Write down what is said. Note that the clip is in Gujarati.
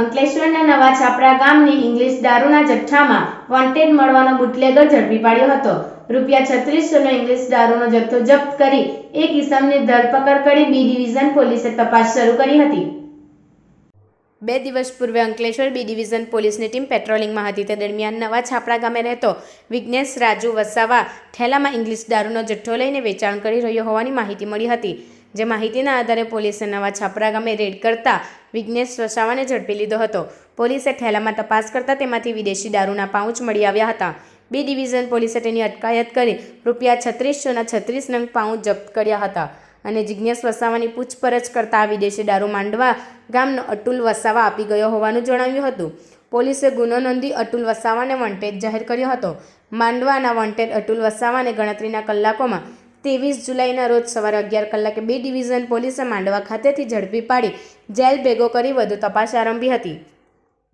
અંકલેશ્વરના નવા છાપરા ગામની ઇંગ્લિશ દારૂના જથ્થામાં વોન્ટેડ મળવાનો બુટલેગર ઝડપી પાડ્યો હતો. રૂપિયા છત્રીસોનો ઇંગ્લિશ દારૂનો જથ્થો જપ્ત કરી એક ઇસમની ધરપકડ કરી બી ડિવિઝન પોલીસે તપાસ શરૂ કરી હતી. બે દિવસ પૂર્વે અંકલેશ્વર બી ડિવિઝન પોલીસની ટીમ પેટ્રોલિંગમાં હતી. તે દરમિયાન નવા છાપરા ગામે રહેતો વિઘ્નેશ રાજુ વસાવા ઠેલામાં ઇંગ્લિશ દારૂનો જથ્થો લઈને વેચાણ કરી રહ્યો હોવાની માહિતી મળી હતી. જે માહિતીના આધારે પોલીસે નવા છાપરા ગામે રેડ કરતા વિઘ્નેશ વસાવાને ઝડપી લીધો હતો. પોલીસે થેલામાં તપાસ કરતા તેમાંથી વિદેશી દારૂના પાઉચ મળી આવ્યા હતા. બી ડિવિઝન પોલીસે તેની અટકાયત કરી રૂપિયા છત્રીસોના છત્રીસ નંગ પાઉચ જપ્ત કર્યા હતા અને જિજ્ઞેશ વસાવાની પૂછપરછ કરતા આ વિદેશી દારૂ માંડવા ગામનો અતુલ વસાવા આપી ગયો હોવાનું જણાવ્યું હતું. પોલીસે ગુનો નોંધી અતુલ વસાવાને વોન્ટેડ જાહેર કર્યો હતો. માંડવાના વોન્ટેડ અતુલ વસાવાને ગણતરીના કલાકોમાં ત્રેવીસ જુલાઈના રોજ સવારે અગિયાર કલાકે બે ડિવિઝન પોલીસે માંડવા ખાતેથી ઝડપી પાડી જેલ ભેગો કરી વધુ તપાસ આરંભી હતી.